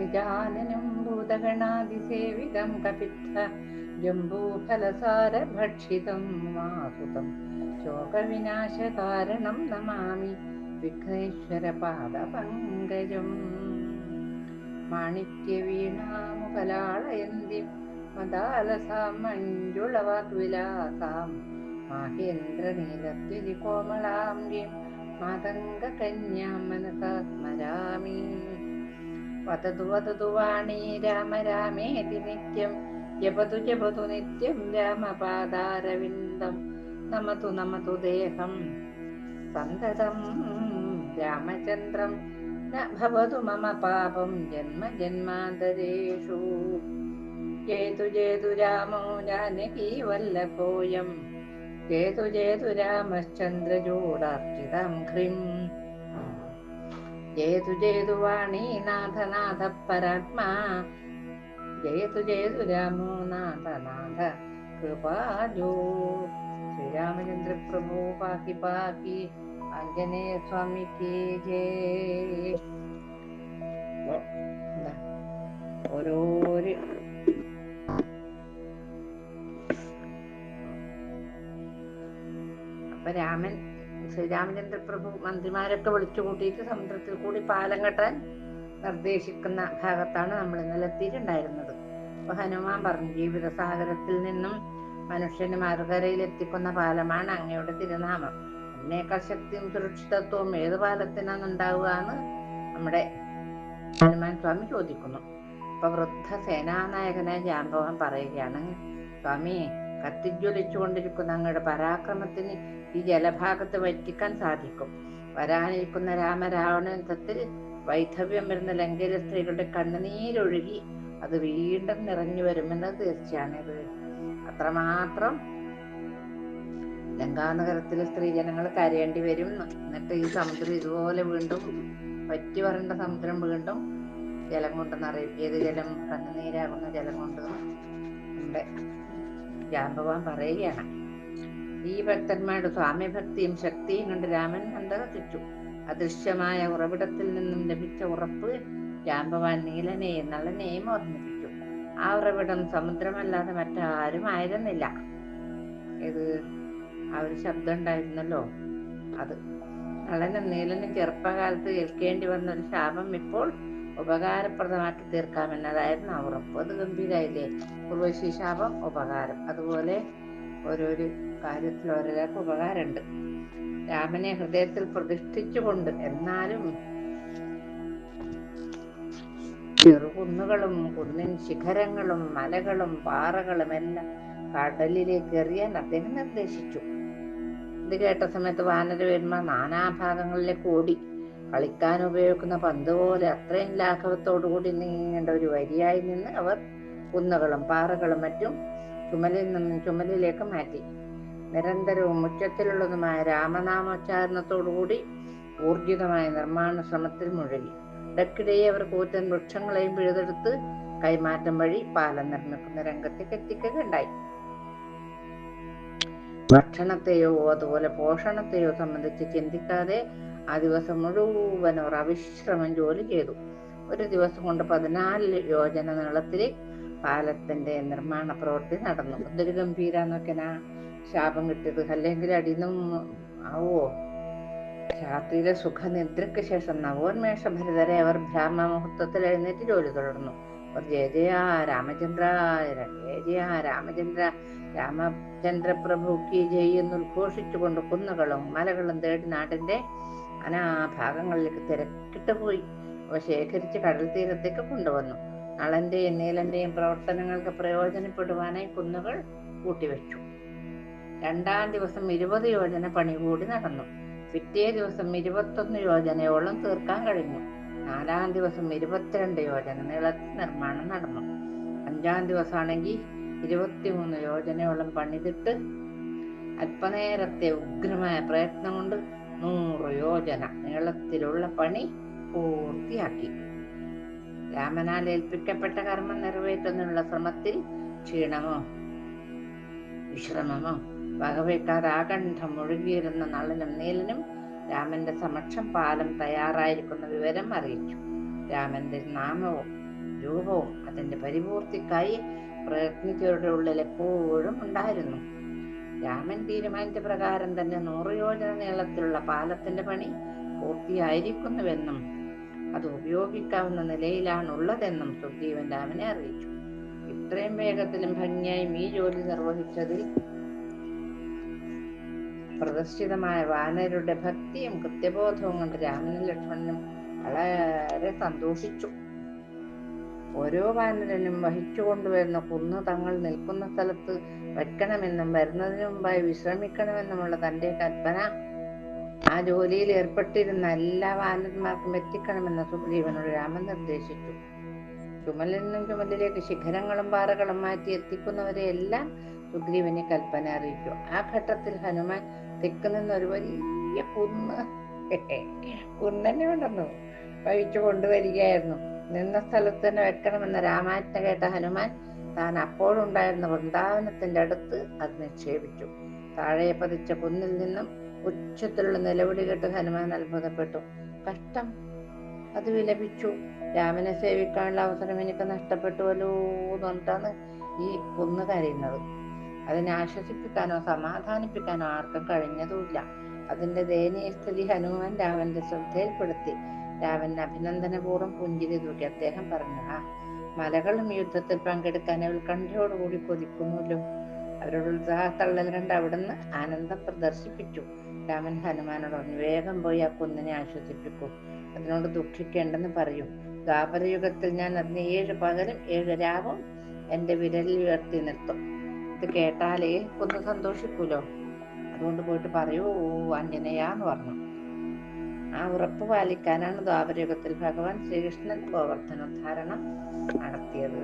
ഗജാനനം ഭൂതഗണാതിസേവിതം കപിത്ത ജംബൂഫലസാരഭക്ഷിതം മാസുതം. ശോകവിനാശകാരണം നമാമി വിഘ്നേശ്വരപാദപങ്കജം. മാണിക്യവീണാമുപലാളയന്തി മദാലസാം മഞ്ജുളവാഗ്വിലാസാം മാഹേന്ദ്രനീലദ്വിതി കോമളാംഗീം മാതംഗകന്യാം മനസാ സ്മരാമി വദതു വതതു വാണി രാമ രാമേതി നിത്യം. ജപതു ജപതു നിത്യം രാമപാദാരവിന്ദം. നമതു നമതു ദേഹം. സന്തതം രാമചന്ദ്രം. ന ഭവതു മമ പാപം ജന്മ ജന്മാന്തരേഷു. ജേതു ജേതു രാമോ ജാനകീ വല്ലഭോയം. ജേതു ജേതു രാമശ്ചന്ദ്രചൂടാർച്ചിതം ഹ്രിം ജയതു ജയതു വാണി നാഥ നാഥ പരാത്മാ ജയതു ജയതു രാമോ നാഥ നാഥ കൃപാലോ ശ്രീരാമചന്ദ്ര പ്രഭു പാക്കി പാക്കി ആഞ്ജനേയ സ്വാമിക്ക് ജയ ഓ, എന്താ? ഓരോരു അപ്പൊ രാമൻ ശ്രീരാമചന്ദ്ര പ്രഭു മന്ത്രിമാരൊക്കെ വിളിച്ചു കൂട്ടിയിട്ട് സമുദ്രത്തിൽ കൂടി പാലം കെട്ടാൻ നിർദ്ദേശിക്കുന്ന ഭാഗത്താണ് നമ്മൾ ഇന്നലെ എത്തിയിട്ടുണ്ടായിരുന്നത്. അപ്പൊ ഹനുമാൻ പറഞ്ഞു ജീവിത സാഗരത്തിൽ നിന്നും മനുഷ്യന് മറുകരയിൽ എത്തിക്കുന്ന പാലമാണ് അങ്ങയുടെ തിരുനാമം. അതിനേക്കാൾ ശക്തിയും സുരക്ഷിതത്വവും ഏത് പാലത്തിനാണ് ഉണ്ടാവുക എന്ന് നമ്മുടെ ഹനുമാൻ സ്വാമി ചോദിക്കുന്നു. അപ്പൊ വൃദ്ധ സേനാനായകനായ ജാംബവൻ പറയുകയാണ് സ്വാമി കത്തിജ്വലിച്ചുകൊണ്ടിരിക്കുന്ന അങ്ങയുടെ പരാക്രമത്തിന് ഈ ജലഭാഗത്ത് വറ്റിക്കാൻ സാധിക്കും. വരാനിരിക്കുന്ന രാമരാവണ യുദ്ധത്തിൽ വൈധവ്യം വരുന്ന ലങ്കയിലെ സ്ത്രീകളുടെ കണ്ണുനീരൊഴുകി അത് വീണ്ടും നിറഞ്ഞു വരുമെന്നത് തീർച്ചയാണ് ഇത്. അത്രമാത്രം ലങ്കാനഗരത്തിലെ സ്ത്രീജനങ്ങൾ കരയേണ്ടി വരും. എന്നിട്ട് ഈ സമുദ്രം ഇതുപോലെ വീണ്ടും പറ്റി വരേണ്ട സമുദ്രം വീണ്ടും ജലം കൊണ്ട് നിറയും ഏത് ജലം? കണ്ണുനീരാകുന്ന ജലം കൊണ്ട് നമ്മുടെ ജാമ്പവാൻ പറയുകയാണ്. ഈ ഭക്തന്മാരുടെ സ്വാമിഭക്തിയും ശക്തിയും കൊണ്ട് രാമൻ മന്ദഹസിച്ചു അദൃശ്യമായ ഉറവിടത്തിൽ നിന്നും ലഭിച്ച ഉറപ്പ് രാംഭവാൻ നീലനെയും നളനെയും ഓർമ്മിപ്പിച്ചു. ആ ഉറവിടം സമുദ്രമല്ലാതെ മറ്റാരും ആയിരുന്നില്ല. ഇത് ആ ഒരു ശബ്ദം ഉണ്ടായിരുന്നല്ലോ. അത് നളനും നീലനും ചെറുപ്പകാലത്ത് ഏൽക്കേണ്ടി വന്ന ഒരു ശാപം ഇപ്പോൾ ഉപകാരപ്രദമാക്കി തീർക്കാമെന്നതായിരുന്നു ആ ഉറപ്പ്. അത് ഗംഭീരായില്ലേ? ഉർവശി ശാപം ഉപകാരം. അതുപോലെ ഓരോരു കാര്യത്തിൽ ഓരോരാൾക്ക് ഉപകാരമുണ്ട്. രാമനെ ഹൃദയത്തിൽ പ്രതിഷ്ഠിച്ചുകൊണ്ട് എന്നാലും ചെറുകുന്നുകളും കുന്നിൻ ശിഖരങ്ങളും മലകളും പാറകളും എല്ലാം കടലിലേക്ക് എറിയാൻ അദ്ദേഹം നിർദ്ദേശിച്ചു. ഇത് കേട്ട സമയത്ത് വാനരവന്മ നാനാഭാഗങ്ങളിലേക്ക് ഓടി. കളിക്കാൻ ഉപയോഗിക്കുന്ന പന്ത് പോലെ അത്രയും ലാഘവത്തോടുകൂടി നീങ്ങേണ്ട ഒരു വരിയായി നിന്ന് അവർ കുന്നുകളും പാറകളും മറ്റും ചുമലിൽ നിന്നും ചുമലിലേക്ക് മാറ്റി. നിരന്തരവും ഉച്ചത്തിലുള്ളതുമായ രാമനാമോച്ചാരണത്തോടുകൂടി ഊർജിതമായ നിർമ്മാണ ശ്രമത്തിൽ മുഴുകി. ഇടയ്ക്കിടെ അവർ കൂറ്റൻ വൃക്ഷങ്ങളെയും പിഴുതെടുത്ത് കൈമാറ്റം വഴി പാലം നിർമ്മിക്കുന്ന രംഗത്തേക്ക് എത്തിക്കുകയുണ്ടായി. ഭക്ഷണത്തെയോ അതുപോലെ പോഷണത്തെയോ സംബന്ധിച്ച് ചിന്തിക്കാതെ ആ ദിവസം മുഴുവൻ അവർ അവിശ്രമം ജോലി ചെയ്തു. ഒരു ദിവസം കൊണ്ട് പതിനാല് യോജന നീളത്തിൽ പാലത്തിന്റെ നിർമ്മാണ പ്രവൃത്തി നടന്നു. എന്തൊരു ഗംഭീരാന്നൊക്കെനാ. ശാപം കിട്ടിയത്. അല്ലെങ്കിൽ അടിന്നും ആവോ? രാത്രിയിലെ സുഖനിദ്രയ്ക്ക് ശേഷം നവോന്മേഷഭരിതരെ അവർ ബ്രാഹ്മ മുഹൂർത്തത്തിൽ എഴുന്നേറ്റ് ജോലി തുടർന്നു. അവർ ജയ ജയ രാമചന്ദ്ര ജയ ജയ രാമചന്ദ്ര രാമചന്ദ്ര കി ജയ് എന്ന് ഉദ്ഘോഷിച്ചുകൊണ്ട് കുന്നുകളും മലകളും തേടി നാടിന്റെ അനാഭാഗങ്ങളിലേക്ക് തിരക്കിട്ട് പോയി. അവ ശേഖരിച്ച് കടൽ തീരത്തേക്ക് കൊണ്ടുവന്നു. നളന്റെയും നീലന്റെയും പ്രവർത്തനങ്ങൾക്ക് പ്രയോജനപ്പെടുവാനായി കുന്നുകൾ കൂട്ടിവെച്ചു. രണ്ടാം ദിവസം ഇരുപത് യോജന പണി കൂടി നടന്നു. പിറ്റേ ദിവസം ഇരുപത്തൊന്ന് യോജനയോളം തീർക്കാൻ കഴിഞ്ഞു. നാലാം ദിവസം ഇരുപത്തിരണ്ട് യോജന നീളത്തിൽ നിർമ്മാണം നടന്നു. അഞ്ചാം ദിവസമാണെങ്കിൽ ഇരുപത്തിമൂന്ന് യോജനയോളം പണിതിട്ട് അല്പനേരത്തെ ഉഗ്രമായ പ്രയത്നം കൊണ്ട് നൂറ് യോജന നീളത്തിലുള്ള പണി പൂർത്തിയാക്കി. രാമനാൽ ഏൽപ്പിക്കപ്പെട്ട കർമ്മം നിറവേറ്റുന്നതിനുള്ള ശ്രമത്തിൽ ക്ഷീണമോ വിശ്രമമോ വകവയ്ക്കാതെ ആകണ്ഠം മുഴുകിയിരുന്ന നളനും നീലനും രാമന്റെ സമക്ഷം പാലം തയ്യാറായിരിക്കുന്ന വിവരം അറിയിച്ചു. രാമന്റെ നാമവും രൂപവും അതിന്റെ പരിപൂർത്തിക്കായി പ്രയത്നിച്ചവരുടെ ഉള്ളിൽ എപ്പോഴും ഉണ്ടായിരുന്നു. രാമൻ തീരുമാനിച്ച പ്രകാരം തന്നെ നൂറ് യോജന നീളത്തിലുള്ള പാലത്തിന്റെ പണി പൂർത്തിയായിരിക്കുന്നുവെന്നും അത് ഉപയോഗിക്കാവുന്ന നിലയിലാണുള്ളതെന്നും സുഗ്രീവൻ രാമനെ അറിയിച്ചു. ഇത്രയും വേഗത്തിലും ഭംഗിയായും ഈ ജോലി നിർവഹിച്ചതിൽ പ്രദർശിതമായ വാനരുടെ ഭക്തിയും കൃത്യബോധവും കൊണ്ട് രാമനും ലക്ഷ്മണനും വളരെ സന്തോഷിച്ചു. ഓരോ വാനരനും വഹിച്ചു കൊണ്ടുവരുന്ന കുന്ന് തങ്ങൾ നിൽക്കുന്ന സ്ഥലത്ത് വെക്കണമെന്നും വരുന്നതിന് മുമ്പായി വിശ്രമിക്കണമെന്നുമുള്ള തന്റെ കൽപ്പന. ആ ജോലിയിൽ ഏർപ്പെട്ടിരുന്ന എല്ലാ വാനന്മാർക്കും എത്തിക്കണമെന്ന് സുഗ്രീവനോട് രാമൻ നിർദ്ദേശിച്ചു. ചുമലിൽ നിന്നും ചുമലിലേക്ക് ശിഖരങ്ങളും പാറകളും മാറ്റി എത്തിക്കുന്നവരെ എല്ലാം സുഗ്രീവനെ കൽപ്പന അറിയിച്ചു. ആ ഘട്ടത്തിൽ ഹനുമാൻ തെക്ക് നിന്ന് ഒരു വലിയ കുന്ന്. കുന്നന്നെ ഉണ്ടെന്നു വഹിച്ചു കൊണ്ടുവരികയായിരുന്നു. നിന്ന സ്ഥലത്ത് തന്നെ വെക്കണമെന്ന രാമാജ്ഞ കേട്ട ഹനുമാൻ താൻ അപ്പോഴുണ്ടായിരുന്ന വൃന്ദാവനത്തിന്റെ അടുത്ത് അത് നിക്ഷേപിച്ചു. താഴെ പതിച്ച കുന്നിൽ നിന്നും ഉച്ചത്തിലുള്ള നിലവിളി കേട്ട് ഹനുമാൻ അത്ഭുതപ്പെട്ടു. കഷ്ടം. അത് വിലപിച്ചു. രാമനെ സേവിക്കാനുള്ള അവസരം എനിക്ക് നഷ്ടപ്പെട്ടുവല്ലോ എന്ന് പറഞ്ഞിട്ടാണ് ഈ കുന്ന് കരയുന്നത്. അതിനെ ആശ്വസിപ്പിക്കാനോ സമാധാനിപ്പിക്കാനോ ആർക്കും കഴിഞ്ഞതുമില്ല. അതിന്റെ ദയനീയ സ്ഥിതി ഹനുമാൻ രാമന്റെ ശ്രദ്ധയിൽപ്പെടുത്തി. രാമൻ അഭിനന്ദനപൂർവം പുഞ്ചിരി തൂക്കി അദ്ദേഹം പറഞ്ഞു ആ മലകളും യുദ്ധത്തിൽ പങ്കെടുക്കാൻ ഉത്കണ്ഠയോടുകൂടി കൊതിക്കുന്നുല്ലോ അവരുടെ ഉത്സാഹത്തള്ളൽ കണ്ട് അവിടുന്ന് ആനന്ദം പ്രദർശിപ്പിച്ചു. രാമൻ ഹനുമാനോട് പറഞ്ഞു വേഗം പോയി ആ കുന്നിനെ ആശ്വസിപ്പിക്കൂ. അതിനോട് ദുഃഖിക്കേണ്ടെന്ന് പറയൂ. ദ്വാപരയുഗത്തിൽ ഞാൻ അതിന് ഏഴ് പകലും ഏഴ് രാവും എന്റെ വിരലിൽ ഉയർത്തി നിർത്തും. ഇത് കേട്ടാലേ ഒന്ന് സന്തോഷിക്കൂലോ? അതുകൊണ്ട് പോയിട്ട് പറയൂ ഓ അഞ്ജനയാന്ന് പറഞ്ഞു. ആ ഉറപ്പ് പാലിക്കാനാണ് ദ്വാപരയുഗത്തിൽ ഭഗവാൻ ശ്രീകൃഷ്ണൻ ഗോവർദ്ധനോദ്ധാരണം നടത്തിയത്.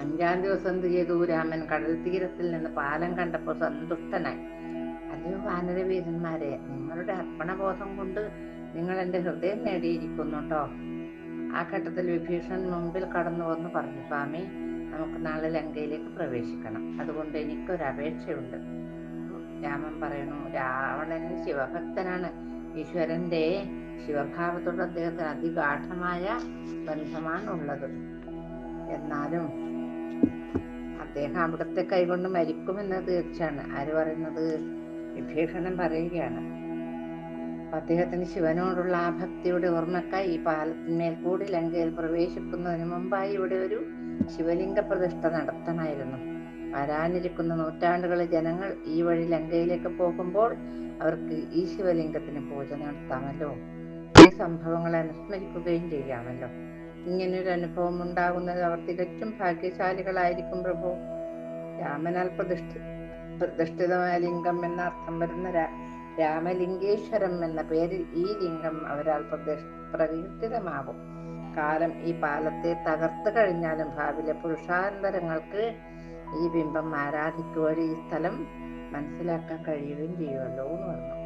അഞ്ചാം ദിവസം എന്ത് ചെയ്തു? രാമൻ കടൽ തീരത്തിൽ നിന്ന് പാലം കണ്ടപ്പോൾ സന്തുഷ്ടനായി. അല്ലയോ വാനരവീരന്മാരെ നിങ്ങളുടെ അർപ്പണബോധം കൊണ്ട് നിങ്ങൾ എന്റെ ഹൃദയം നേടിയിരിക്കുന്നു കേട്ടോ ആ ഘട്ടത്തിൽ വിഭീഷൺ മുമ്പിൽ കടന്നു വന്ന് പറഞ്ഞു സ്വാമി നമുക്ക് നാളെ ലങ്കയിലേക്ക് പ്രവേശിക്കണം. അതുകൊണ്ട് എനിക്കൊരു അപേക്ഷയുണ്ട്. രാമൻ പറയുന്നു രാവണൻ ശിവഭക്തനാണ്. ഈശ്വരന്റെ ശിവഭാവത്തോട് അദ്ദേഹത്തിന് അതിഗാഠമായ ബന്ധമാണ് ഉള്ളത് എന്നാലും അദ്ദേഹം അവിടുത്തെ കൈകൊണ്ട് മരിക്കുമെന്ന് തീർച്ചയാണ്. ആര് പറയുന്നത്? വിഭീഷണൻ പറയുകയാണ് അദ്ദേഹത്തിന് ശിവനോടുള്ള ആ ഭക്തിയുടെ ഓർമ്മക്കായി ഈ പാലത്തിന്മേൽ കൂടി ലങ്കയിൽ പ്രവേശിക്കുന്നതിന് മുമ്പായി ഇവിടെ ഒരു ശിവലിംഗ പ്രതിഷ്ഠ നടത്തണമായിരുന്നു വരാനിരിക്കുന്ന നൂറ്റാണ്ടുകളിൽ ജനങ്ങൾ ഈ വഴി ലങ്കയിലേക്ക് പോകുമ്പോൾ അവർക്ക് ഈ ശിവലിംഗത്തിന് പൂജ നടത്താമല്ലോ. ഈ സംഭവങ്ങളെ അനുസ്മരിക്കുകയും ചെയ്യാമല്ലോ. ഇങ്ങനൊരു അനുഭവം ഉണ്ടാകുന്നത് അവർ തികച്ചും ഭാഗ്യശാലികളായിരിക്കും പ്രഭു. രാമനാൽ പ്രതിഷ്ഠ പ്രതിഷ്ഠിതമായ ലിംഗം എന്ന അർത്ഥം വരുന്ന രാമലിംഗേശ്വരം എന്ന പേരിൽ ഈ ലിംഗം അവരാൽ പ്രതിഷ്ഠ പ്രകീർത്തിതമാകും കാലം ഈ പാലത്തെ തകർത്ത് കഴിഞ്ഞാലും ഭാവിയിലെ പുരുഷാന്തരങ്ങൾക്ക് ഈ ബിംബം ആരാധിക്കുവഴി ഈ സ്ഥലം മനസ്സിലാക്കാൻ കഴിയുകയും ചെയ്യുമല്ലോ എന്ന് പറഞ്ഞു.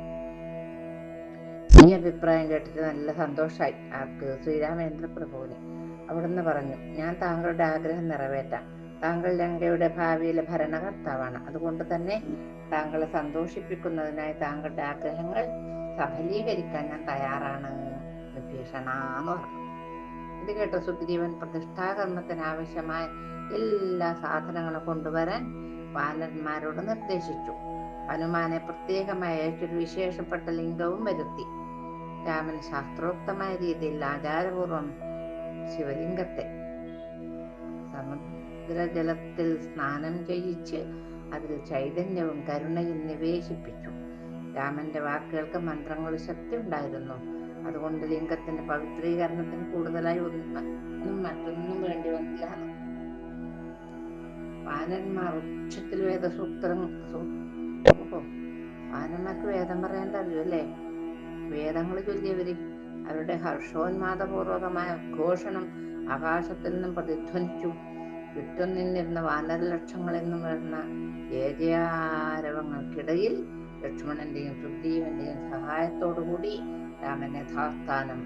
ഈ അഭിപ്രായം കേട്ടിട്ട് നല്ല സന്തോഷമായി ആർക്ക്? ശ്രീരാമേന്ദ്ര പ്രഭുവിന്. അവിടുന്ന് പറഞ്ഞു ഞാൻ താങ്കളുടെ ആഗ്രഹം നിറവേറ്റാം. താങ്കൾ ലങ്കയുടെ ഭാവിയിലെ ഭരണകർത്താവാണ്. അതുകൊണ്ട് തന്നെ താങ്കളെ സന്തോഷിപ്പിക്കുന്നതിനായി താങ്കളുടെ ആഗ്രഹങ്ങൾ സഫലീകരിക്കാൻ ഞാൻ തയ്യാറാണ്. വിഭീഷണ എന്ന് പറഞ്ഞു. ഇത് കേട്ട സുഗ്രീവൻ പ്രതിഷ്ഠാകർമ്മത്തിന് ആവശ്യമായ എല്ലാ സാധനങ്ങളും കൊണ്ടുവരാൻ വാനന്മാരോട് നിർദ്ദേശിച്ചു. ഹനുമാനെ പ്രത്യേകമായി അയച്ചൊരു വിശേഷപ്പെട്ട ലിംഗവും വരുത്തി. രാമൻ ശാസ്ത്രോക്തമായ രീതിയിൽ ആചാരപൂർവം ശിവലിംഗത്തെ സമുദ്രജലത്തിൽ സ്നാനം ചെയ്യിച്ച് അതിൽ ചൈതന്യവും കരുണയും നിവേശിപ്പിച്ചു. രാമന്റെ വാക്കുകൾക്ക് മന്ത്രങ്ങളുടെ ശക്തി ഉണ്ടായിരുന്നു അതുകൊണ്ട് ലിംഗത്തിന്റെ പവിത്രീകരണത്തിന് കൂടുതലായി ഒന്നും മറ്റൊന്നും വേണ്ടി വന്നില്ല. വാനന്മാർ ഉച്ചത്തിൽ വേദസൂത്രം വാനന്മാർക്ക് വേദം പറയാൻ അറിയൂ അല്ലേ വേദങ്ങൾ ചൊല്ലിയവര് അവരുടെ ഹർഷോന്മാദപൂർവകമായ ഘോഷണം ആകാശത്തിൽ നിന്നും പ്രതിധ്വനിച്ചു. ചുറ്റും നിന്നിരുന്ന വാനരലക്ഷങ്ങളിൽ നിന്നും വരുന്ന ഏജയാരവങ്ങൾക്കിടയിൽ ലക്ഷ്മണന്റെയും സുഗ്രീവന്റെയും സഹായത്തോടുകൂടി രാമൻ യഥാസ്ഥാനം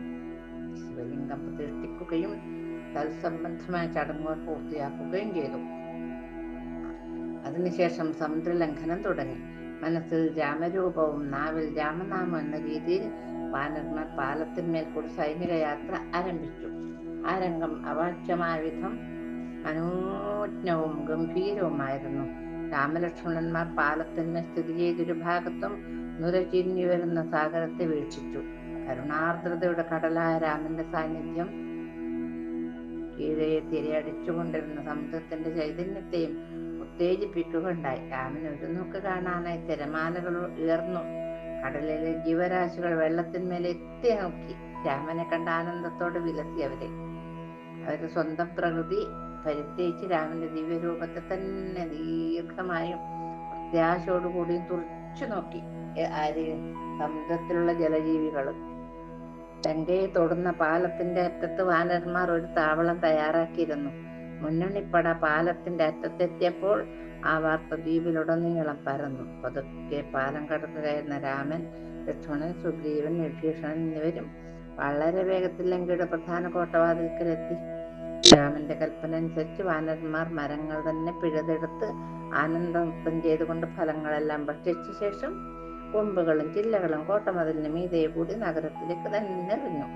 ശിവലിംഗം പ്രതിഷ്ഠിക്കുകയും തത്സംബന്ധമായ ചടങ്ങുകൾ പൂർത്തിയാക്കുകയും ചെയ്തു. അതിനുശേഷം സമുദ്രലംഘനം തുടങ്ങി. മനസ്സിൽ രാമരൂപവും നാവിൽ രാമനാമം എന്ന രീതിയിൽ വാനർമാർ പാലത്തിന്മേൽ കൂടി സൈനിക യാത്ര ആരംഭിച്ചു. ആ രംഗം അവാച്യമായ വിധം മനോജ്ഞവും ഗംഭീരവുമായിരുന്നു. രാമലക്ഷ്മണന്മാർ പാലത്തിന്മേൽ സ്ഥിതി ചെയ്തൊരു ഭാഗത്തും നുരചിരിഞ്ഞു വരുന്ന സാഗരത്തെ വീക്ഷിച്ചു. കരുണാർദ്രതയുടെ കടലായ രാമന്റെ സാന്നിധ്യം കീഴെ തിരയടിച്ചുകൊണ്ടിരുന്ന സമുദ്രത്തിന്റെ ചൈതന്യത്തെയും ഉത്തേജിപ്പിക്കുകയുണ്ടായി. രാമൻ ഒരു നോക്ക് കാണാനായി തിരമാലകൾ ഉയർന്നു. കടലിലെ ജീവരാശികൾ വെള്ളത്തിന്മേലെ എത്തി നോക്കി. രാമനെ കണ്ട ആനന്ദത്തോടെ വിലസി അവരെ. അവരുടെ സ്വന്തം പ്രകൃതി പരിത്യജിച്ച് രാമന്റെ ദിവ്യരൂപത്തെ തന്നെ ദീർഘമായും പ്രത്യാശയോടുകൂടിയും തുറച്ചു നോക്കി. ആരെയും ആര്? സമുദ്രത്തിലുള്ള ജലജീവികൾ ലങ്കയെ തൊടുന്ന പാലത്തിന്റെ അറ്റത്ത് വാനരന്മാർ ഒരു താവളം തയ്യാറാക്കിയിരുന്നു. മുന്നണിപ്പട പാലത്തിന്റെ അറ്റത്തെത്തിയപ്പോൾ ആ വാർത്ത ദ്വീപിലുടനീളം പരന്നു. പതുക്കെ പാലം കടക്കുകയായിരുന്ന രാമൻ ലക്ഷ്മണൻ സുഗ്രീവൻ വിഭീഷണൻ എന്നിവരും വളരെ വേഗത്തിൽ ലങ്കയുടെ പ്രധാന കോട്ടവാതിൽക്കലെത്തി. രാമന്റെ കൽപ്പന അനുസരിച്ച് വാനരന്മാർ മരങ്ങൾ തന്നെ പിഴുതെടുത്ത് ആനന്ദം ചെയ്തുകൊണ്ട് ഫലങ്ങളെല്ലാം ഭക്ഷിച്ച ശേഷം കൊമ്പുകളും ചില്ലകളും കോട്ടമതിലിന് മീതെ കൂടി നഗരത്തിലേക്ക് തന്നെ എറിഞ്ഞു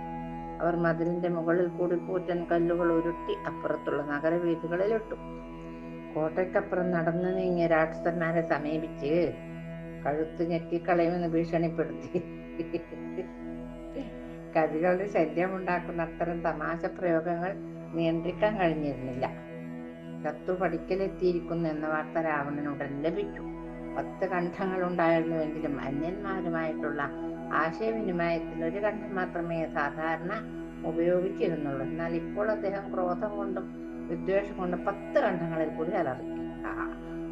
അവർ മതിലിന്റെ മുകളിൽ കൂടി കൂറ്റൻ കല്ലുകൾ ഉരുട്ടി അപ്പുറത്തുള്ള നഗരവീഥികളിലിട്ടു കോട്ടയ്ക്കപ്പുറം നടന്നു നീങ്ങിയ രാക്ഷസന്മാരെ സമീപിച്ച് കഴുത്ത് ഞെക്കിക്കളയുമെന്ന് ഭീഷണിപ്പെടുത്തി. കവികളുടെ ശല്യമുണ്ടാക്കുന്ന അത്തരം തമാശ പ്രയോഗങ്ങൾ നിയന്ത്രിക്കാൻ കഴിഞ്ഞിരുന്നില്ല. ശത്രു പഠിക്കലെത്തിയിരിക്കുന്നു എന്ന വാർത്ത രാവണനുടൻ ലഭിച്ചു. പത്ത് കണ്ഠങ്ങൾ ഉണ്ടായിരുന്നുവെങ്കിലും അന്യന്മാരുമായിട്ടുള്ള ആശയവിനിമയത്തിൽ ഒരു കണ്ഠം മാത്രമേ സാധാരണ ഉപയോഗിച്ചിരുന്നുള്ളൂ. എന്നാൽ ഇപ്പോൾ അദ്ദേഹം ക്രോധം കൊണ്ടും വിദ്വേഷം കൊണ്ടും പത്ത് കണ്ഠങ്ങളിൽ കൂടി അലറി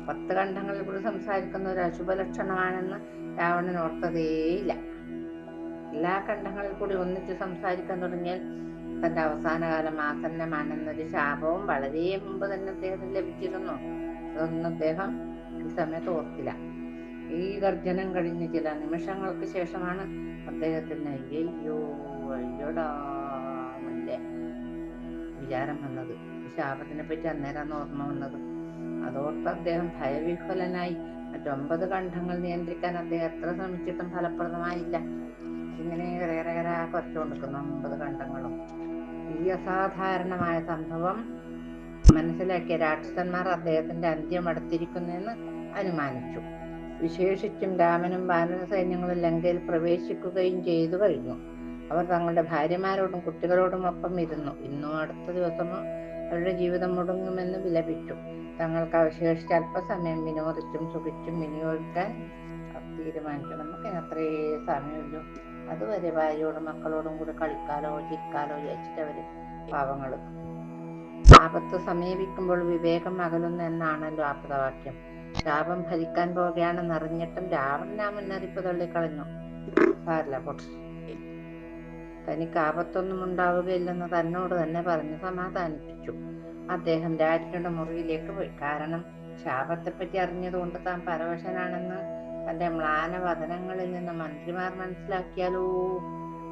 പത്ത് കണ്ഠങ്ങളിൽ കൂടി സംസാരിക്കുന്ന ഒരു അശുഭ ലക്ഷണമാണെന്ന് രാവണൻ ഓർത്തതേയില്ല. എല്ലാ കണ്ഠങ്ങളിൽ കൂടി ഒന്നിച്ച് സംസാരിക്കാൻ തുടങ്ങിയാൽ തന്റെ അവസാന കാലം ആസന്നമാണെന്നൊരു ശാപവും വളരെ മുമ്പ് തന്നെ അദ്ദേഹത്തിന് ലഭിച്ചിരുന്നു. അതൊന്നും അദ്ദേഹം സമയത്ത് ഓർത്തില്ല. ഈ ഗർജനം കഴിഞ്ഞ ചില നിമിഷങ്ങൾക്ക് ശേഷമാണ് അദ്ദേഹത്തിന് അയ്യോ അയ്യോടാ വിചാരം വന്നത്. ശാപത്തിനെ പറ്റി അന്നേരം ഓർമ്മ വന്നത്. അതോർത്ത് അദ്ദേഹം ഭയവിഹ്വലനായി. മറ്റൊമ്പത് കണ്ഠങ്ങൾ നിയന്ത്രിക്കാൻ അദ്ദേഹം എത്ര ശ്രമിച്ചിട്ടും ഫലപ്രദമായില്ല. ഇങ്ങനെ കരകര കുറച്ചുകൊണ്ടിരിക്കുന്നു ഒമ്പത് കണ്ഠങ്ങളും. ഈ അസാധാരണമായ സംഭവം മനസ്സിലാക്കിയ രാക്ഷസന്മാർ അദ്ദേഹത്തിന്റെ അന്ത്യം അടുത്തിരിക്കുന്നെന്ന് അനുമാനിച്ചു. വിശേഷിച്ചും രാമനും വാനര സൈന്യങ്ങളും ലങ്കയിൽ പ്രവേശിക്കുകയും ചെയ്തു കഴിഞ്ഞു. അവർ തങ്ങളുടെ ഭാര്യമാരോടും കുട്ടികളോടും ഒപ്പം ഇരുന്നു. ഇന്നും അടുത്ത ദിവസമോ അവരുടെ ജീവിതം മുടങ്ങുമെന്ന് വിലപിച്ചു. തങ്ങൾക്ക് അവശേഷിച്ച അല്പസമയം വിനോദിച്ചും സുഖിച്ചും വിനിയോഗിക്കാൻ തീരുമാനിച്ചു. നമുക്ക് അത്രേ സമയമുള്ളൂ. അതുവരെ ഭാര്യയോടും മക്കളോടും കൂടി കളിക്കാലോ ചിരിക്കാലോ വിചാരിച്ചിട്ട് അവർ പാവങ്ങൾ ആപത്ത് സമീപിക്കുമ്പോൾ വിവേകം അകലുന്നു എന്നാണല്ലോ ആപ്തവാക്യം. ശാപം ഭരിക്കാൻ പോവുകയാണെന്ന് അറിഞ്ഞിട്ടും രാവണൻ ആ മുന്നറിയിപ്പ് തള്ളിക്കളഞ്ഞു. സാരില്ല തനിക്ക് ആപത്തൊന്നും ഉണ്ടാവുകയില്ലെന്ന് തന്നോട് തന്നെ പറഞ്ഞ് സമാധാനിപ്പിച്ചു. അദ്ദേഹം രാജ്ഞിയുടെ മുറിയിലേക്ക് പോയി. കാരണം ശാപത്തെപ്പറ്റി അറിഞ്ഞതുകൊണ്ട് താൻ പരവശനാണെന്ന് തന്റെ മ്ലാനവദനങ്ങളിൽ നിന്ന് മന്ത്രിമാർ മനസ്സിലാക്കിയാലോ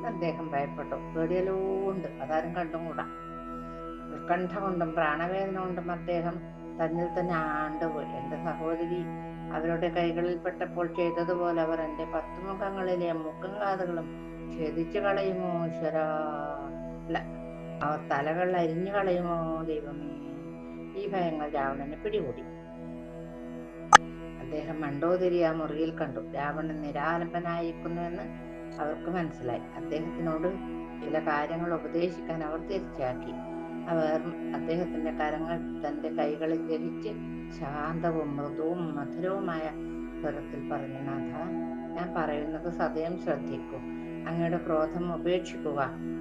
അദ്ദേഹം ഭയപ്പെട്ടു. പേടിയലോ ഉണ്ട്. അതാരും കണ്ടുകൂടാ. ഉത്കണ്ഠ കൊണ്ടും പ്രാണവേദന കൊണ്ടും അദ്ദേഹം തന്നിൽ തന്നെ ആണ്ടുപോയി. എന്റെ സഹോദരി അവരുടെ കൈകളിൽ പെട്ടപ്പോൾ ചെയ്തതുപോലെ അവർ എന്റെ പത്തു മുഖങ്ങളിലെ മുഖം ഛേദിച്ചു കളയുമോ ഈശ്വര? അവർ തലകൾ അരിഞ്ഞു കളയുമോ ദൈവമേ? ഈ ഭയങ്ങൾ രാവണനെ പിടികൂടി. അദ്ദേഹം മണ്ടോതിരി ആ മുറിയിൽ കണ്ടു. രാവണൻ നിരാലംബനായിരിക്കുന്നുവെന്ന് അവർക്ക് മനസ്സിലായി. അദ്ദേഹത്തിനോട് ചില കാര്യങ്ങൾ ഉപദേശിക്കാൻ അവർ തീർച്ചയാക്കി അവർ അദ്ദേഹത്തിന്റെ കരങ്ങൾ തന്റെ കൈകളിൽ ധരിച്ച് ശാന്തവും മൃദുവും മധുരവുമായ സ്വരത്തിൽ പറഞ്ഞു നാഥ ഞാൻ പറയുന്നത് സദയം ശ്രദ്ധിക്കൂ. അങ്ങയുടെ ക്രോധം ഉപേക്ഷിക്കുക.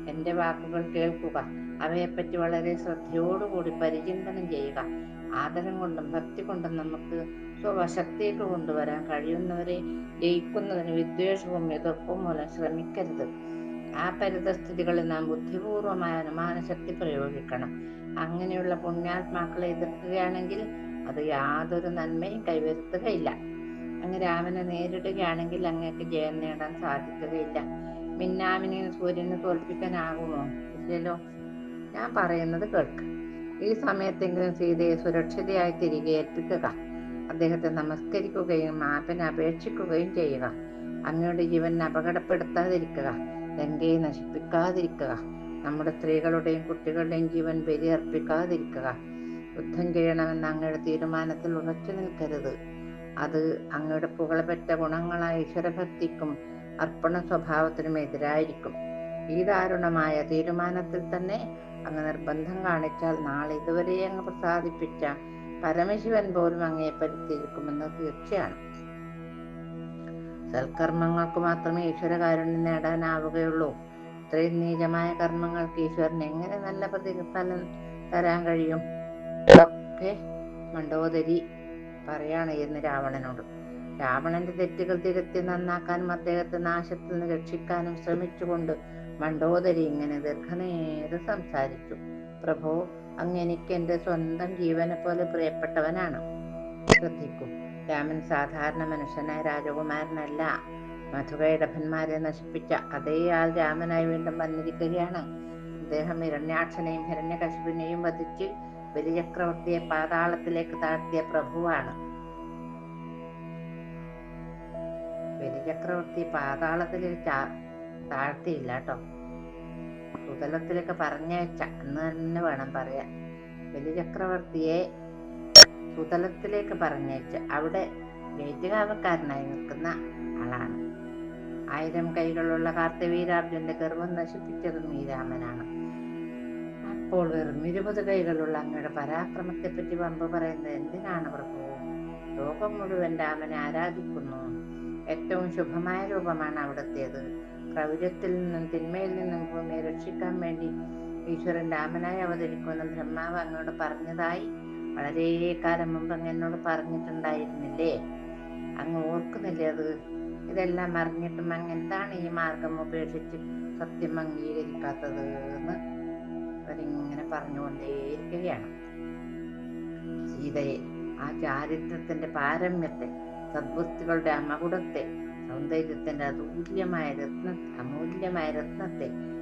എന്റെ വാക്കുകൾ കേൾക്കുക. അവയെപ്പറ്റി വളരെ ശ്രദ്ധയോടുകൂടി പരിചിന്തനം ചെയ്യുക. ആദരം കൊണ്ടും ഭക്തി കൊണ്ടും നമുക്ക് സ്വശക്തിയൊക്കെ കൊണ്ടുവരാൻ കഴിയുന്നവരെ ജയിക്കുന്നതിന് വിദ്വേഷവും എതിർപ്പും മൂലം ശ്രമിക്കരുത്. ആ പരിതസ്ഥിതികളിൽ നാം ബുദ്ധിപൂർവമായ അനുമാനശക്തി പ്രയോഗിക്കണം. അങ്ങനെയുള്ള പുണ്യാത്മാക്കളെ എതിർക്കുകയാണെങ്കിൽ അത് യാതൊരു നന്മയും കൈവരുത്തുകയില്ല. അങ്ങ് രാമനെ നേരിടുകയാണെങ്കിൽ അങ്ങേക്ക് ജയം നേടാൻ സാധിക്കുകയില്ല. മിന്നാമിനെ സൂര്യനെ തോൽപ്പിക്കാനാകുമോ? ഇല്ലല്ലോ. ഞാൻ പറയുന്നത് കേൾക്ക്. ഈ സമയത്തെങ്കിലും സീതയെ സുരക്ഷിതയായി തിരികെ ഏൽപ്പിക്കുക. അദ്ദേഹത്തെ നമസ്കരിക്കുകയും മാപ്പനെ അപേക്ഷിക്കുകയും ചെയ്യുക. അങ്ങയുടെ ജീവനെ അപകടപ്പെടുത്താതിരിക്കുക. ലങ്കയെ നശിപ്പിക്കാതിരിക്കുക. നമ്മുടെ സ്ത്രീകളുടെയും കുട്ടികളുടെയും ജീവൻ ബലിയർപ്പിക്കാതിരിക്കുക. യുദ്ധം ചെയ്യണമെന്ന അങ്ങയുടെ തീരുമാനത്തിൽ ഉറച്ചു നിൽക്കരുത്. അത് അങ്ങയുടെ പുകളപ്പെട്ട ഗുണങ്ങളായ ഈശ്വരഭക്തിക്കും അർപ്പണ സ്വഭാവത്തിനും എതിരായിരിക്കും. ഈ ദാരുണമായ തീരുമാനത്തിൽ തന്നെ അങ്ങ് നിർബന്ധം കാണിച്ചാൽ നാളെ ഇതുവരെ അങ്ങ് പ്രസാദിപ്പിച്ച പരമശിവൻ പോലും അങ്ങയെ പരിത്തിരിക്കുമെന്ന് തീർച്ചയാണ്. സൽക്കർമ്മങ്ങൾക്ക് മാത്രമേ ഈശ്വര കാരുണ്യം നേടാനാവുകയുള്ളൂ. ഇത്രയും നീചമായ കർമ്മങ്ങൾക്ക് ഈശ്വരൻ എങ്ങനെ നല്ല പ്രതിഫലം തരാൻ കഴിയും? ഇതൊക്കെ മണ്ഡോദരി പറയാണ് എന്ന് രാവണനോട്. രാവണന്റെ തെറ്റുകൾ തിരുത്തി നന്നാക്കാനും അദ്ദേഹത്തെ നാശത്തിൽ നിന്ന് രക്ഷിക്കാനും ശ്രമിച്ചുകൊണ്ട് മണ്ഡോദരി ഇങ്ങനെ ദീർഘനേരം സംസാരിച്ചു. പ്രഭോ അങ്ങ് എനിക്ക് സ്വന്തം ജീവനെ പോലെ പ്രിയപ്പെട്ടവനാണ്. ശ്രദ്ധിക്കൂ. രാമൻ സാധാരണ മനുഷ്യനായ രാജകുമാരനല്ല. മധുകൈടഭന്മാരെ നശിപ്പിച്ച ആൾ രാമനായി വീണ്ടും വന്നിരിക്കുകയാണ്. അദ്ദേഹം ഹിരണ്യാക്ഷനെയും ഹിരണ്യകശിപിനെയും വധിച്ച് ബലിചക്രവർത്തിയെ പാതാളത്തിലേക്ക് താഴ്ത്തിയ പ്രഭുവാണ്. ബലിചക്രവർത്തി പാതാളത്തിലേക്ക് താഴ്ത്തിയില്ല കേട്ടോ. സുതലത്തിലേക്ക് പറഞ്ഞയച്ച എന്ന് തന്നെ വേണം പറയാൻ. ബലിചക്രവർത്തിയെ സുതലത്തിലേക്ക് പറഞ്ഞയച്ച് അവിടെ വേറ്റുകാവക്കാരനായി നിൽക്കുന്ന ആളാണ്. ആയിരം കൈകളുള്ള കാർത്തവീരാർജുന്റെ ഗർഭം നശിപ്പിച്ചതും ഈ രാമനാണ്. അപ്പോൾ വെറും ഇരുപത് കൈകളുള്ള അങ്ങയുടെ പരാക്രമത്തെ പറ്റി പമ്പ് പറയുന്നത് എന്തിനാണ് പ്രഭു? ലോകം മുഴുവൻ രാമനെ ആരാധിക്കുന്നു. ഏറ്റവും ശുഭമായ രൂപമാണ് അവിടത്തേത്. ക്രൗര്യത്തിൽ നിന്നും തിന്മയിൽ നിന്നും ഭൂമിയെ രക്ഷിക്കാൻ വേണ്ടി ഈശ്വരൻ രാമനായി അവതരിക്കുമെന്ന് ബ്രഹ്മാവ് അങ്ങോട് പറഞ്ഞതായി വളരെ കാലം മുമ്പ് അങ്ങ് എന്നോട് പറഞ്ഞിട്ടുണ്ടായിരുന്നില്ലേ? അങ്ങ് ഓർക്കുന്നില്ലേ അത്? ഇതെല്ലാം അറിഞ്ഞിട്ടും അങ്ങ് എന്താണ് ഈ മാർഗം ഉപേക്ഷിച്ച് സത്യം അംഗീകരിക്കാത്തത് എന്ന്? അവരിങ്ങനെ പറഞ്ഞുകൊണ്ടേയിരിക്കുകയാണ്. സീതയെ ആ ചാരിത്രത്തിന്റെ പാരമ്യത്തെ സദ്വസ്തുക്കളുടെ അമകുടത്തെ സൗന്ദര്യത്തിന്റെ അതുല്യമായ രത്ന അമൂല്യമായ രത്നത്തെ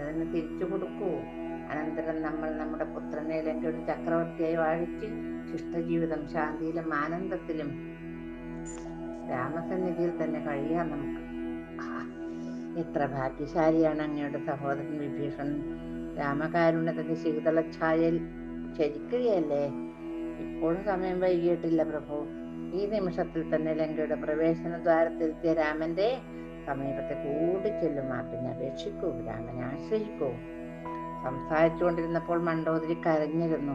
തന്നെ തിരിച്ചു കൊടുക്കൂ അനന്തരം നമ്മൾ നമ്മുടെ പുത്രനെ ലങ്കയുടെ ചക്രവർത്തിയായി വാഴിച്ച് ശിഷ്ടജീവിതം ശാന്തിയിലും ആനന്ദത്തിലും രാമസന്നിധിയിൽ തന്നെ കഴിയാം നമുക്ക്. എത്ര ഭാഗ്യശാലിയാണ് അങ്ങയുടെ സഹോദരൻ വിഭീഷണൻ രാമകാരുണ്യത്തിന്റെ ശീതളച്ഛായയിൽ ചരിക്കുകയല്ലേ? ഇപ്പോഴും സമയം വൈകിയിട്ടില്ല പ്രഭു. ഈ നിമിഷത്തിൽ തന്നെ ലങ്കയുടെ പ്രവേശന ദ്വാരത്തിലെത്തിയ രാമന്റെ സമീപത്തെ കൂടി ചെല്ലുമാ പിന്നെ അപേക്ഷിക്കൂ രാമനെ ആശ്രയിക്കൂ. സംസാരിച്ചുകൊണ്ടിരുന്നപ്പോൾ മണ്ഡോദരി കരഞ്ഞിരുന്നു.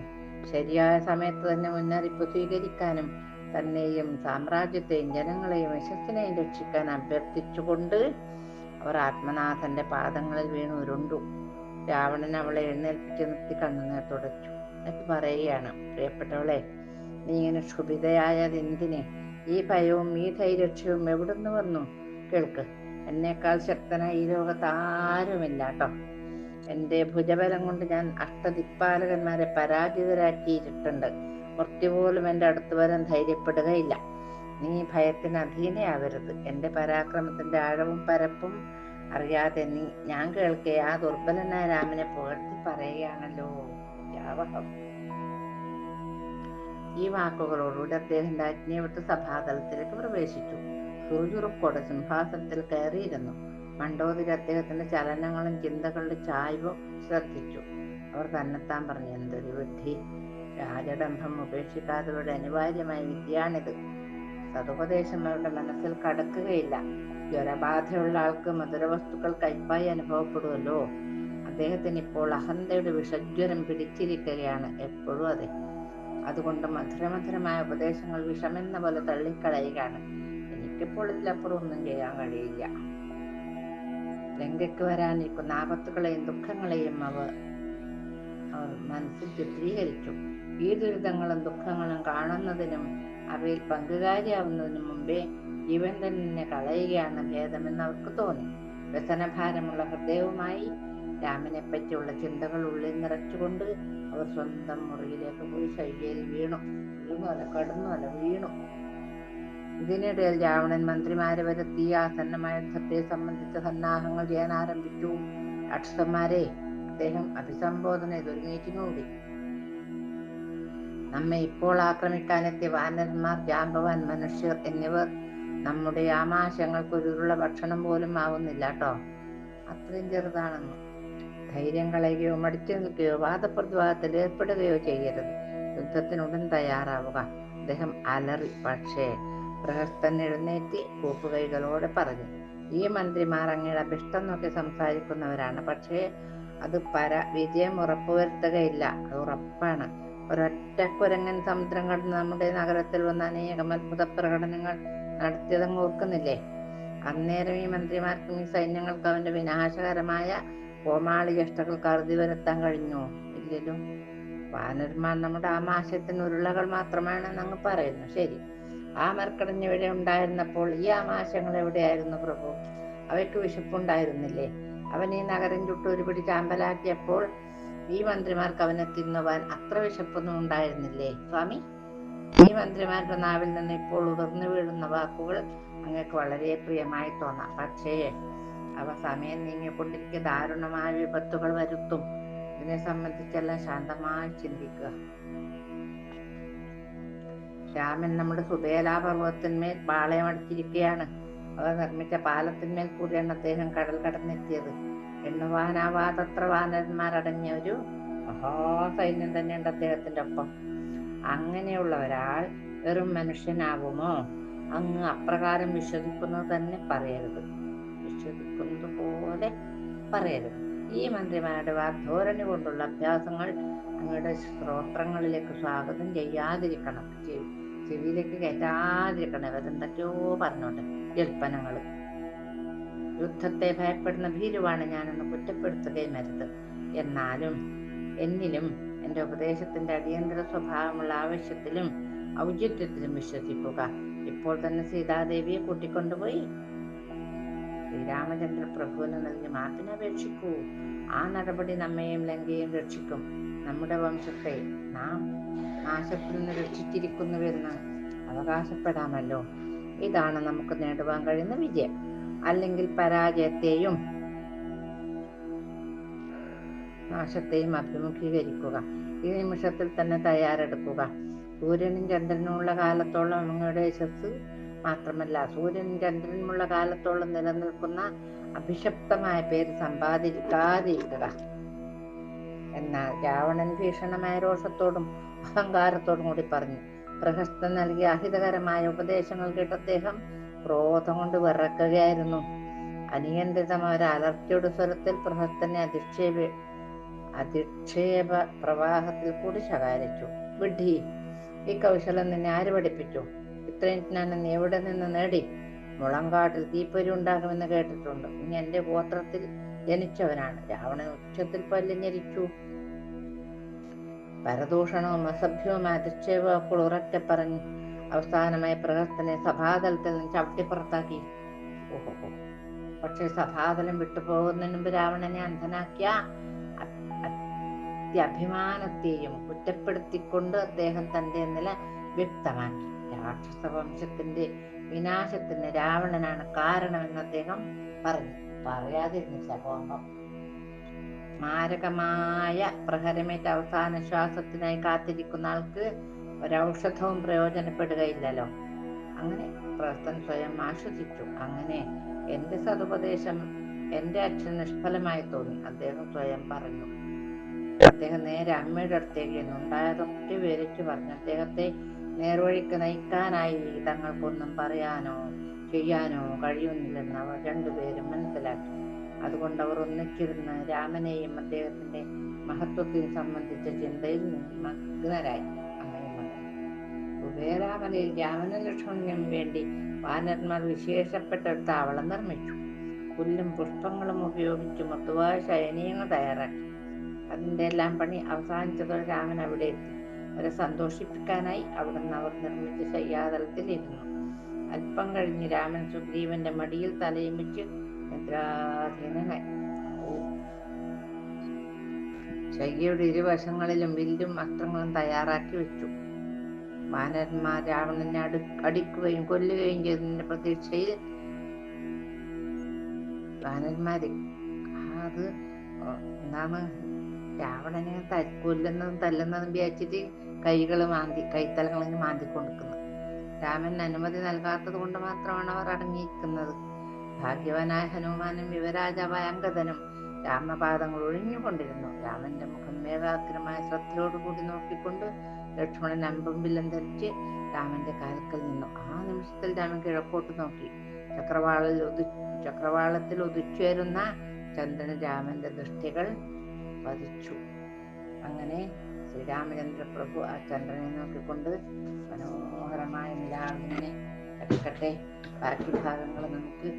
ശരിയായ സമയത്ത് തന്നെ മുന്നറിയിപ്പ് സ്വീകരിക്കാനും തന്നെയും സാമ്രാജ്യത്തെയും ജനങ്ങളെയും യശസ്സിനെയും രക്ഷിക്കാൻ അഭ്യർത്ഥിച്ചുകൊണ്ട് അവർ ആത്മനാഥന്റെ പാദങ്ങളിൽ വീണു ഉരുണ്ടു. രാവണൻ അവളെ എഴുന്നേൽപ്പിച്ച് നിർത്തി കണ്ണുനീർ തുടച്ചു. എന്നിട്ട് പറയുകയാണ് പ്രിയപ്പെട്ടവളെ നീ ഇങ്ങനെ ക്ഷുഭിതയായത് എന്തിന്? ഈ ഭയവും ഈ ധൈര്യക്ഷവും എവിടുന്ന് വന്നു? കേൾക്ക്. എന്നേക്കാൾ ശക്തനായി ഈ ലോകത്ത് ആരുമില്ല കേട്ടോ. എന്റെ ഭുജബലം കൊണ്ട് ഞാൻ അഷ്ടദിക്പാലകന്മാരെ പരാജിതരാക്കിയിട്ടുണ്ട് മൃത്യു പോലും എന്റെ അടുത്ത് വരാൻ ധൈര്യപ്പെടുകയില്ല. നീ ഭയത്തിന് അധീനയാവരുത്. എന്റെ പരാക്രമത്തിന്റെ ആഴവും പരപ്പും അറിയാതെ നീ ഞാൻ കേൾക്കെ ആ ദുർബലനായ രാമനെ പുകഴ്ത്തി പറയുകയാണല്ലോ. ഈ വാക്കുകളോടുകൂടി അദ്ദേഹം രാജ്ഞിയെ വിട്ട് സഭാതലത്തിലേക്ക് പ്രവേശിച്ചു. സുറുചുറുക്കോടെ സിംഹാസനത്തിൽ കയറിയിരുന്നു. മണ്ഡോദരി അദ്ദേഹത്തിന്റെ ചലനങ്ങളും ചിന്തകളുടെ ചായ്വും ശ്രദ്ധിച്ചു. അവർ തന്നെത്താൻ പറഞ്ഞു എന്തൊരു ബുദ്ധി. രാജഡംഭം ഉപേക്ഷിക്കാത്തവരുടെ അനിവാര്യമായ വിദ്യയാണിത്. സതുപദേശം അവരുടെ മനസ്സിൽ കടക്കുകയില്ല. ജ്വരബാധയുള്ള ആൾക്ക് മധുര വസ്തുക്കൾ കൈപ്പായി അനുഭവപ്പെടുമല്ലോ. അദ്ദേഹത്തിന് ഇപ്പോൾ അഹന്തയുടെ വിഷജ്വരം പിടിച്ചിരിക്കുകയാണ് എപ്പോഴും അതെ. അതുകൊണ്ട് മധുരമധുരമായ ഉപദേശങ്ങൾ വിഷമെന്ന പോലെ തള്ളിക്കളയുകയാണ്. എനിക്കിപ്പോൾ ഇതിലപ്പുറം ഒന്നും ചെയ്യാൻ കഴിയില്ല. ലങ്കയ്ക്ക് വരാനിരിക്കുന്ന ആപത്തുകളെയും ദുഃഖങ്ങളെയും അവർ അവർ മനസ്സിൽ ചിത്രീകരിച്ചു ഈ ദുരിതങ്ങളും ദുഃഖങ്ങളും കാണുന്നതിനും അവയിൽ പങ്കുകാരിയാവുന്നതിനും മുമ്പേ ജീവൻ തന്നെ കളയുകയാണ് ഭേദമെന്ന് അവർക്ക് തോന്നി. വ്യസനഭാരമുള്ള ഹൃദയവുമായി രാമനെ പറ്റിയുള്ള ചിന്തകൾ ഉള്ളിൽ നിറച്ചുകൊണ്ട് അവർ സ്വന്തം മുറിയിലേക്ക് പോയി ശൈലിയിൽ വീണു. കടന്നു കടന്നുമല്ല വീണു. ഇതിനിടയിൽ രാവണൻ മന്ത്രിമാരെ വരുത്തി ആസന്നമായ യുദ്ധത്തെ സംബന്ധിച്ച സന്നാഹങ്ങൾ ചെയ്യാൻ ആരംഭിച്ചു. രാക്ഷസന്മാരെ അദ്ദേഹം അഭിസംബോധന ചെയ്തൊരു മീറ്റിംഗ് നമ്മെ ഇപ്പോൾ ആക്രമിക്കാനെത്തിയ വാനന്മാർ ജാമ്പവാൻ മനുഷ്യർ എന്നിവർ നമ്മുടെ ആമാശങ്ങൾക്ക് ഒരുള്ള ഭക്ഷണം പോലും ആവുന്നില്ല കേട്ടോ. അത്രയും ചെറുതാണെന്ന്. ധൈര്യം കളയുകയോ മടിച്ചു നിൽക്കുകയോ വാദപ്രതിവാദത്തിൽ ഏർപ്പെടുകയോ ചെയ്യരുത്. യുദ്ധത്തിനുടൻ തയ്യാറാവുക. അദ്ദേഹം അലറി പക്ഷേ പ്രഹസ്തൻ എഴുന്നേറ്റ് കൂപ്പുകൈകളോടെ പറഞ്ഞു ഈ മന്ത്രിമാർ അങ്ങയുടെ അഭിഷ്ടം നോക്കി സംസാരിക്കുന്നവരാണ്. പക്ഷേ അത് പര വിജയം ഉറപ്പുവരുത്തുകയില്ല. അത് ഉറപ്പാണ്. ഒരൊറ്റ കുരങ്ങൻ സമുദ്രം കടന്ന് നമ്മുടെ നഗരത്തിൽ വന്ന അനേകം അത്ഭുത പ്രകടനങ്ങൾ നടത്തിയതും ഓർക്കുന്നില്ലേ? അന്നേരം ഈ മന്ത്രിമാർക്കും ഈ സൈന്യങ്ങൾക്കും അവന്റെ വിനാശകരമായ കോമാളി ചേഷ്ടകൾ കരുതി വരുത്താൻ കഴിഞ്ഞു? ഇല്ലല്ലോ. വാനന്മാർ നമ്മുടെ ആമാശയത്തിന് ഉരുളകൾ മാത്രമാണെന്ന് അങ്ങ് പറയുന്നു ശരി. ആ മർക്കടഞ്ഞ് ഇവിടെ ഉണ്ടായിരുന്നപ്പോൾ ഈ ആമാശങ്ങൾ എവിടെയായിരുന്നു പ്രഭു? അവയ്ക്ക് വിശപ്പുണ്ടായിരുന്നില്ലേ? അവൻ ഈ നഗരം ചുട്ട് ഒരു പിടി ചാമ്പലാക്കിയപ്പോൾ ഈ മന്ത്രിമാർക്ക് അവനെ തിന്നുവാൻ അത്ര വിശപ്പൊന്നും ഉണ്ടായിരുന്നില്ലേ? സ്വാമി? ഈ മന്ത്രിമാരുടെ നാവിൽ നിന്ന് ഇപ്പോൾ ഉതിർന്നു വീഴുന്ന വാക്കുകൾ അങ്ങക്ക് വളരെ പ്രിയമായി തോന്നാം. പക്ഷേ അവ സമയം നീങ്ങിക്കൊണ്ടിരിക്കെ ദാരുണമായ വിപത്തുകൾ വരുത്തും. ഇതിനെ സംബന്ധിച്ചെല്ലാം ശാന്തമായി ചിന്തിക്കുക. രാമൻ നമ്മുടെ സുബേലാപർവത്തിന്മേൽ പാളയമടിച്ചിരിക്കുകയാണ് അവർ നിർമ്മിച്ച പാലത്തിന്മേൽ കൂടിയാണ് അദ്ദേഹം കടൽ കടന്നെത്തിയത്. എണ്ണുവാനാവാതത്ര വാനന്മാരടങ്ങിയ ഒരു മഹാസൈന്യം തന്നെയുണ്ട് അദ്ദേഹത്തിന്റെ ഒപ്പം. അങ്ങനെയുള്ള ഒരാൾ വെറും മനുഷ്യനാവുമോ? അങ്ങ് അപ്രകാരം വിശ്വസിക്കുന്നത് തന്നെ പറയരുത്. വിശ്വസിക്കുന്നത് പോലെ പറയരുത്. ഈ മന്ത്രിമാരുടെ വാഗ്ധോരണി കൊണ്ടുള്ള അഭ്യാസങ്ങൾ അങ്ങയുടെ സ്ത്രോത്രങ്ങളിലേക്ക് സ്വാഗതം ചെയ്യാതിരിക്കണം. ചെവി ചെവിയിലേക്ക് കയറ്റാതിരിക്കണം. ഇവരെന്തൊക്കെയോ പറഞ്ഞോണ്ട് ജൽപ്പനങ്ങൾ. യുദ്ധത്തെ ഭയപ്പെടുന്ന ഭീരുവാണ് ഞാനെന്ന് കുറ്റപ്പെടുത്തുകയും അരുത്. എന്നാലും എന്നിലും എന്റെ ഉപദേശത്തിന്റെ അടിയന്തര സ്വഭാവമുള്ള ആവശ്യത്തിലും ഔചിത്യത്തിലും വിശ്വസിക്കുക. ഇപ്പോൾ തന്നെ സീതാദേവിയെ കൂട്ടിക്കൊണ്ടുപോയി. ശ്രീരാമചന്ദ്ര പ്രഭുവിന് നൽകി മാപ്പിനെ അപേക്ഷിക്കൂ. ആ നടപടി നമ്മയും ലങ്കയും രക്ഷിക്കും. നമ്മുടെ വംശത്തെ നാം നാശത്തിൽ നിന്ന് രക്ഷിച്ചിരിക്കുന്നുവെന്ന് അവകാശപ്പെടാമല്ലോ. ഇതാണ് നമുക്ക് നേടുവാൻ കഴിയുന്ന വിജയം. അല്ലെങ്കിൽ പരാജയത്തെയും നാശത്തെയും അഭിമുഖീകരിക്കുക. ഈ നിമിഷത്തിൽ തന്നെ തയ്യാറെടുക്കുക. സൂര്യനും ചന്ദ്രനും ഉള്ള കാലത്തോളം അങ്ങയുടെ യശസ് മാത്രമല്ല സൂര്യനും ചന്ദ്രനുമുള്ള കാലത്തോളം നിലനിൽക്കുന്ന അഭിശപ്തമായ പേര് സമ്പാദിക്കാതിരിക്കുക. എന്നാൽ രാവണൻ ഭീഷണമായ രോഷത്തോടും അഹങ്കാരത്തോടും കൂടി പറഞ്ഞു. പ്രഹസ്തൻ നൽകിയ അഹിതകരമായ ഉപദേശങ്ങൾ കേട്ട അദ്ദേഹം ക്രോധം കൊണ്ട് വിറക്കുകയായിരുന്നു. അനിയന്ത്രിതമായ ഒരു അലർച്ചയുടെ സ്വരത്തിൽ പ്രഹസ്തനെ അധിക്ഷേപ അധിക്ഷേപ പ്രവാഹത്തിൽ കൂടി ശകാരിച്ചു. വിഡ്ഢി ഈ കൗശലം നിന്നെ ആര് പഠിപ്പിച്ചു? ഇത്രയും ഞാൻ നീ എവിടെ നിന്ന് നേടി? മുളങ്കാട്ടിൽ തീപ്പൊരി ഉണ്ടാകുമെന്ന് കേട്ടിട്ടുണ്ട്. ഇനി എന്റെ ഗോത്രത്തിൽ ജനിച്ചവനാണ്. രാവണൻ ഉച്ചത്തിൽ പല്ലിഞ്ഞരിച്ചു പരദൂഷണവും അസഭ്യവുമായ അധിക്ഷേപപ്പോൾ ഉറക്കെ പറഞ്ഞു അവസാനമായി പ്രഹസ്തനെ സഭാതലത്തിൽ നിന്ന് ചവിട്ടിപ്പുറത്താക്കി ഓഹോ പക്ഷെ സഭാതലം വിട്ടുപോകുന്നതിന് മുമ്പ് രാവണനെ അന്ധനാക്കിയ അത്യഭിമാനത്തെയും കുറ്റപ്പെടുത്തിക്കൊണ്ട് അദ്ദേഹം തന്റെ നില വ്യക്തമാക്കി. രാക്ഷസ വംശത്തിന്റെ വിനാശത്തിന് രാവണനാണ് കാരണമെന്ന് അദ്ദേഹം പറഞ്ഞു. പറയാതിരുന്നില്ല കോപം മാരകമായ പ്രഹരമേറ്റ അവസാന ശ്വാസത്തിനായി കാത്തിരിക്കുന്ന ആൾക്ക് ഒരൗഷധവും പ്രയോജനപ്പെടുകയില്ലല്ലോ. അങ്ങനെ പ്രവർത്തൻ സ്വയം ആശ്വസിച്ചു. അങ്ങനെ എന്റെ സതുപദേശം എന്റെ അച്ഛൻ നിഷ്ഫലമായി തോന്നി. അദ്ദേഹം സ്വയം പറഞ്ഞു. അദ്ദേഹം നേരെ അമ്മയുടെ അടുത്തേക്ക് ഉണ്ടായതൊക്കെ വിവരിച്ചു പറഞ്ഞു. അദ്ദേഹത്തെ നേർവഴിക്ക് നയിക്കാനായി തങ്ങൾക്കൊന്നും പറയാനോ? ചെയ്യാനോ കഴിയുന്നില്ലെന്ന് അവർ രണ്ടുപേരും മനസ്സിലാക്കി. അതുകൊണ്ട് അവർ ഒന്നിച്ചിരുന്ന് രാമനെയും അദ്ദേഹത്തിന്റെ മഹത്വത്തെ സംബന്ധിച്ച ചിന്തയിൽ മഗ്നരായി. അമ്മയും മകൻ കുബേരാമലയിൽ രാമന ലക്ഷ്മണനും വേണ്ടി വാനന്മാർ വിശേഷപ്പെട്ട ഒരു താവളം നിർമ്മിച്ചു. പുല്ലും പുഷ്പങ്ങളും ഉപയോഗിച്ച് മൃദുവായ ശയനീയങ്ങൾ തയ്യാറാക്കി. അതിന്റെ എല്ലാം പണി അവസാനിച്ചതോടെ രാമൻ അവിടെ എത്തി. അവരെ സന്തോഷിപ്പിക്കാനായി അവിടുന്ന് അവർ നിർമ്മിച്ച ശയ്യാതലത്തിൽ ഇരുന്നു അല്പം കഴിഞ്ഞ് രാമൻ സുഗ്രീവന്റെ മടിയിൽ തലയും വെച്ച് നിദ്രാധീനനായി ശയ്യയുടെ ഇരുവശങ്ങളിലും വില്ലും അസ്ത്രങ്ങളും തയ്യാറാക്കി വെച്ചു. വാനരന്മാർ രാവണനെ അടു അടിക്കുകയും കൊല്ലുകയും ചെയ്തതിന്റെ പ്രതീക്ഷയിൽ വാനന്മാര് അത് എന്താണ്? രാവണനെ കൊല്ലുന്നതും തല്ലുന്നതും വിചാരിച്ചിട്ട് കൈകൾ മാന്തി കൈത്തലങ്ങളിൽ മാന്തി കൊടുക്കുന്നു രാമൻ അനുമതി നൽകാത്തത് കൊണ്ട് മാത്രമാണ് അവർ അടങ്ങിയിരിക്കുന്നത്. ഭാഗ്യവാനായ ഹനുമാനും യുവരാജാവായ അങ്കദനും രാമപാദങ്ങൾ ഒഴിഞ്ഞുകൊണ്ടിരുന്നു. രാമന്റെ മുഖം മേഘാഗ്രമായ ശ്രദ്ധയോടുകൂടി നോക്കിക്കൊണ്ട് ലക്ഷ്മണൻ അമ്പും വില്ലം ധരിച്ച് രാമന്റെ കാൽക്കൽ നിന്നു. ആ നിമിഷത്തിൽ രാമൻ കിഴക്കോട്ട് നോക്കി. ചക്രവാളിൽ ഒതു ചക്രവാളത്തിൽ ഒതുച്ചേരുന്ന ചന്ദ്രൻ രാമന്റെ ദൃഷ്ടികൾ പതിച്ചു. അങ്ങനെ ശ്രീരാമചന്ദ്ര പ്രഭു ആ ചന്ദ്രനെ നോക്കിക്കൊണ്ട് മനോഹരമായ നിലാവിനെ കിടക്കട്ടെ ബാക്കി ഭാഗങ്ങൾ നമുക്ക്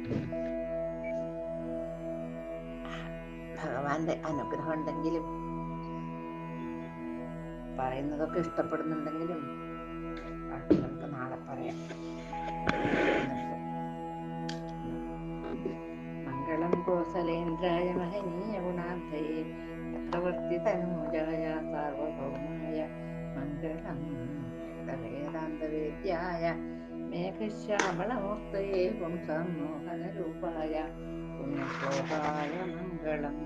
ഭഗവാന്റെ അനുഗ്രഹം ഉണ്ടെങ്കിലും പറയുന്നതൊക്കെ ഇഷ്ടപ്പെടുന്നുണ്ടെങ്കിലും നമുക്ക് നാളെ പറയാം. കോസലേന്ദ്രായ മഹനീയ ഗുണാർത്ഥയെ ചക്രവർത്തി തനൂജായ സാർവഭൗമായ മംഗളം വേദാന്തവേദ്യായ മേഘശ്യാമളമൂർത്തയെ പുംസമോഹനരൂപായ പുണ്യശ്ലോകായ മംഗളം